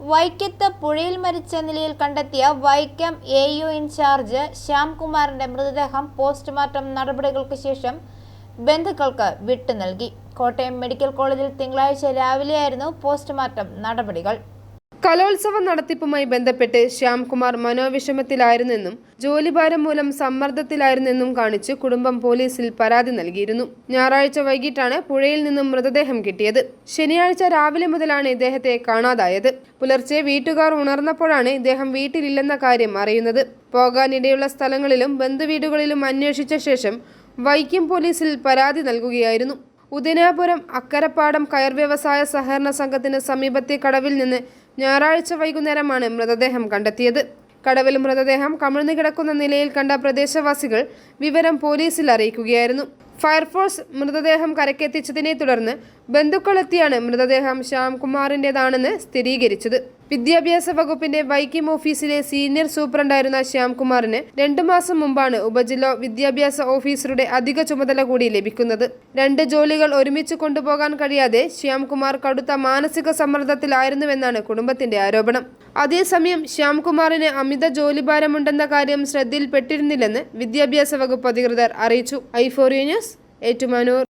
വൈക്കത്ത് പുഴയിൽ മരിച്ച നിലയിൽ കണ്ടെത്തിയ വൈക്കം എ യു ഇൻചാർജ് ശ്യാംകുമാറിന്റെ മൃതദേഹം പോസ്റ്റ്മോർട്ടം നടപടികൾക്ക് ശേഷം ബന്ധുക്കൾക്ക് വിട്ടു നൽകി. കോട്ടയം മെഡിക്കൽ കോളേജിൽ തിങ്കളാഴ്ച രാവിലെയായിരുന്നു പോസ്റ്റ്മോർട്ടം നടപടികൾ. കലോത്സവ നടത്തിപ്പുമായി ബന്ധപ്പെട്ട് ശ്യാംകുമാർ മനോവിഷമത്തിലായിരുന്നെന്നും ജോലിഭാരം മൂലം സമ്മർദ്ദത്തിലായിരുന്നെന്നും കാണിച്ച് കുടുംബം പോലീസിൽ പരാതി നൽകിയിരുന്നു. ഞായറാഴ്ച വൈകിട്ടാണ് പുഴയിൽ നിന്നും മൃതദേഹം കിട്ടിയത്. ശനിയാഴ്ച രാവിലെ മുതലാണ് ഇദ്ദേഹത്തെ കാണാതായത്. പുലർച്ചെ വീട്ടുകാർ ഉണർന്നപ്പോഴാണ് ഇദ്ദേഹം വീട്ടിലില്ലെന്ന കാര്യം അറിയുന്നത്. പോകാനിടയുള്ള സ്ഥലങ്ങളിലും ബന്ധുവീടുകളിലും അന്വേഷിച്ച ശേഷം വൈക്കം പോലീസിൽ പരാതി നൽകുകയായിരുന്നു. ഉദയനാപുരം അക്കരപ്പാടം കയർ വ്യവസായ സഹകരണ സംഘത്തിന് സമീപത്തെ കടവിൽ നിന്ന് ഞായറാഴ്ച വൈകുന്നേരമാണ് മൃതദേഹം കണ്ടെത്തിയത്. കടവിൽ മൃതദേഹം കമിഴ്ന്നു കിടക്കുന്ന നിലയിൽ കണ്ട പ്രദേശവാസികൾ വിവരം പോലീസിൽ അറിയിക്കുകയായിരുന്നു. ഫയർഫോഴ്സ് മൃതദേഹം കരക്കെത്തിച്ചതിനെ തുടർന്ന് ബന്ധുക്കളെത്തിയാണ് മൃതദേഹം ശ്യാംകുമാറിന്റെതാണെന്ന് സ്ഥിരീകരിച്ചത്. വിദ്യാഭ്യാസ വകുപ്പിന്റെ വൈക്കം ഓഫീസിലെ സീനിയർ സൂപ്രണ്ടായിരുന്ന ശ്യാംകുമാറിന് രണ്ടു മാസം മുമ്പാണ് ഉപജില്ലാ വിദ്യാഭ്യാസ ഓഫീസറുടെ അധിക ചുമതല കൂടി ലഭിക്കുന്നത്. രണ്ട് ജോലികൾ ഒരുമിച്ച് കൊണ്ടുപോകാൻ കഴിയാതെ ശ്യാംകുമാർ കടുത്ത മാനസിക സമ്മർദ്ദത്തിലായിരുന്നുവെന്നാണ് കുടുംബത്തിന്റെ ആരോപണം. അതേസമയം ശ്യാംകുമാറിന് അമിത ജോലിഭാരമുണ്ടെന്ന കാര്യം ശ്രദ്ധയിൽപ്പെട്ടിരുന്നില്ലെന്ന് വിദ്യാഭ്യാസ വകുപ്പ് അധികൃതർ അറിയിച്ചു. ഐഫോറിയ ന്യൂസ് ഏറ്റുമാനൂർ.